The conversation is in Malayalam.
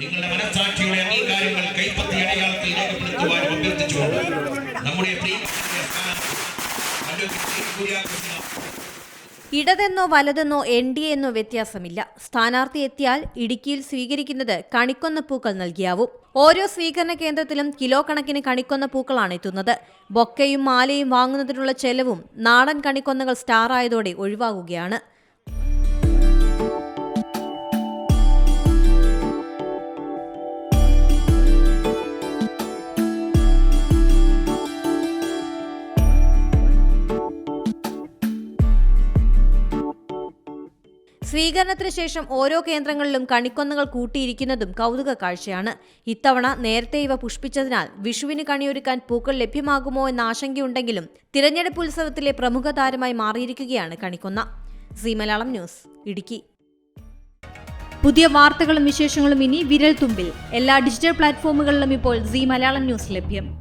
നിങ്ങളുടെ മനസാക്ഷിയുടെ അംഗീകാരങ്ങൾ കൈപ്പത്തി അടയാളത്തിൽ രേഖപ്പെടുത്തുവാൻ അഭ്യർത്ഥിച്ചുകൊണ്ട് നമ്മുടെ ഇടതെന്നോ വലതെന്നോ എൻ ഡി എന്നോ വ്യത്യാസമില്ല. സ്ഥാനാർത്ഥി എത്തിയാൽ ഇടുക്കിയിൽ സ്വീകരിക്കുന്നത് കണിക്കൊന്ന പൂക്കൾ നൽകിയാവും. ഓരോ സ്വീകരണ കേന്ദ്രത്തിലും കിലോ കണക്കിന് കണിക്കൊന്ന പൂക്കളാണ് എത്തുന്നത്. ബൊക്കയും മാലയും വാങ്ങുന്നതിനുള്ള ചെലവും നാടൻ കണിക്കൊന്നകൾ സ്റ്റാർ ആയതോടെ ഒഴിവാകുകയാണ്. സ്വീകരണത്തിന് ശേഷം ഓരോ കേന്ദ്രങ്ങളിലും കണിക്കൊന്നകൾ കൂട്ടിയിരിക്കുന്നതും കൗതുക കാഴ്ചയാണ്. ഇത്തവണ നേരത്തെ ഇവ പുഷ്പിച്ചതിനാൽ വിഷുവിന് കണിയൊരുക്കാൻ പൂക്കൾ ലഭ്യമാകുമോ എന്ന ആശങ്കയുണ്ടെങ്കിലും തിരഞ്ഞെടുപ്പ് ഉത്സവത്തിലെ പ്രമുഖ താരമായി മാറിയിരിക്കുകയാണ് കണിക്കൊന്ന. C Malayalam news Idukki. പുതിയ വാർത്തകളും വിശേഷങ്ങളും ഇനി വിരൽ തുമ്പിൽ എല്ലാ ഡിജിറ്റൽ പ്ലാറ്റ്ഫോമുകളിലും ഇപ്പോൾ സി മലയാളം ന്യൂസ് ലഭ്യം.